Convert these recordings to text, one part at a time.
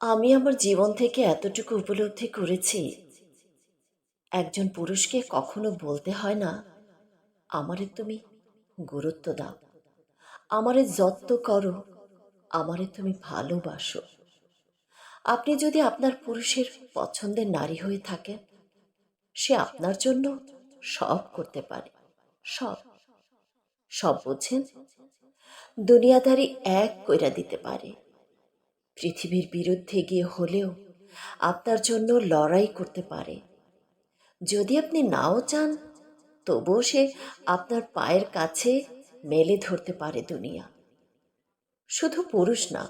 আমি আমার জীবন থেকে এতটুকু উপলব্ধি করেছি। একজন পুরুষকে কখনো বলতে হয় না, আমারে তুমি গুরুত্ব দাও। আমারে যত্ন করো। আমারে তুমি ভালোবাসো। আপনি যদি আপনার পুরুষের পছন্দের নারী হয়ে থাকেন, সে আপনার জন্য সব করতে পারে, সব। সব বোঝেন দুনিয়াদারি এক কইরা দিতে পারে। পৃথিবীর বিরুদ্ধে গিয়ে হলেও আপনার জন্য লড়াই করতে পারে। যদি আপনি নাও চান, তবুও সে আপনার পায়ের কাছে মেলে ধরতে পারে দুনিয়া। শুধু পুরুষ না,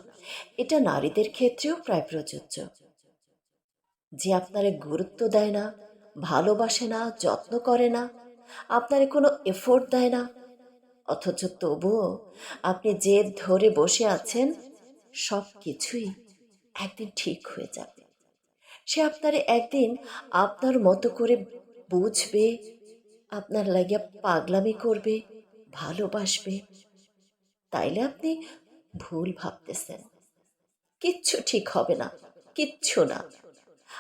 এটা নারীদের ক্ষেত্রেও প্রায় প্রযোজ্য। যে আপনারে গুরুত্ব দেয় না, ভালোবাসে না, যত্ন করে না, আপনারে কোনো এফোর্ট দেয় না, অথচ তবুও আপনি জেদ ধরে বসে আছেন সব কিছুই একদিন ঠিক হয়ে যাবে। সে আপনারে একদিন আপনার মতো করে বুঝবে, আপনার লাগিয়া পাগলামি করবে, ভালোবাসবে। তাইলে আপনি ভুল ভাবতেছেন। কিচ্ছু ঠিক হবে না, কিচ্ছু না।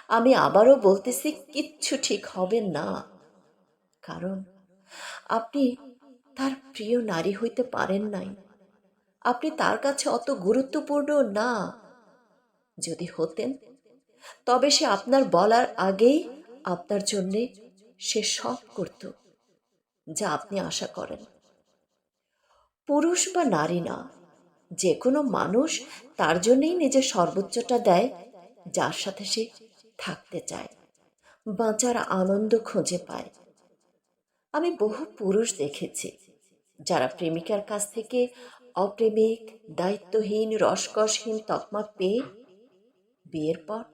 আমি আবারও বলতেছি, কিচ্ছু ঠিক হবে না। কারণ আপনি তার প্রিয় নারী হইতে পারেন নাই। আপনি তার কাছে অত গুরুত্বপূর্ণ না। যদি হতেন, তবে সে আপনার বলার আগেই আপনার জন্যে সে সব করত, যা আপনি আশা করেন। পুরুষ বা নারী না, যে কোনো মানুষ তার জন্যেই নিজের সর্বোচ্চটা দেয়, যার সাথে সে থাকতে চায়, বাঁচার আনন্দ খুঁজে পায়। আমি বহু পুরুষ দেখেছি, যারা প্রেমিকার কাছ থেকে অপ্রেমিক, দায়িত্বহীন, রসকসহীন তকমা পেয়ে বিয়ের পর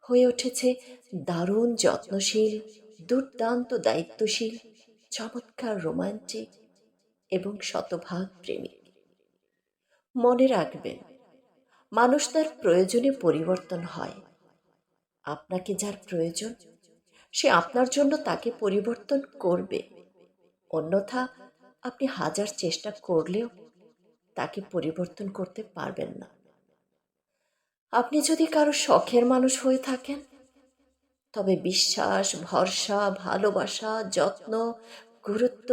হয়ে উঠেছে দারুণ যত্নশীল, দুর্দান্ত দায়িত্বশীল, চমৎকার রোমান্টিক এবং শতভাগ প্রেমিক। মনে রাখবেন, মানুষ তার প্রয়োজনে পরিবর্তন হয়। আপনাকে যার প্রয়োজন, সে আপনার জন্য তাকে পরিবর্তন করবে। অন্যথা আপনি হাজার চেষ্টা করলেও তাকে পরিবর্তন করতে পারবেন না। আপনি যদি কারও শখের মানুষ হয়ে থাকেন, তবে বিশ্বাস, ভরসা, ভালোবাসা, যত্ন, গুরুত্ব,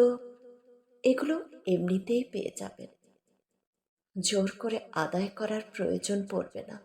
এগুলো এমনিতেই পেয়ে যাবেন। জোর করে আদায় করার প্রয়োজন পড়বে না।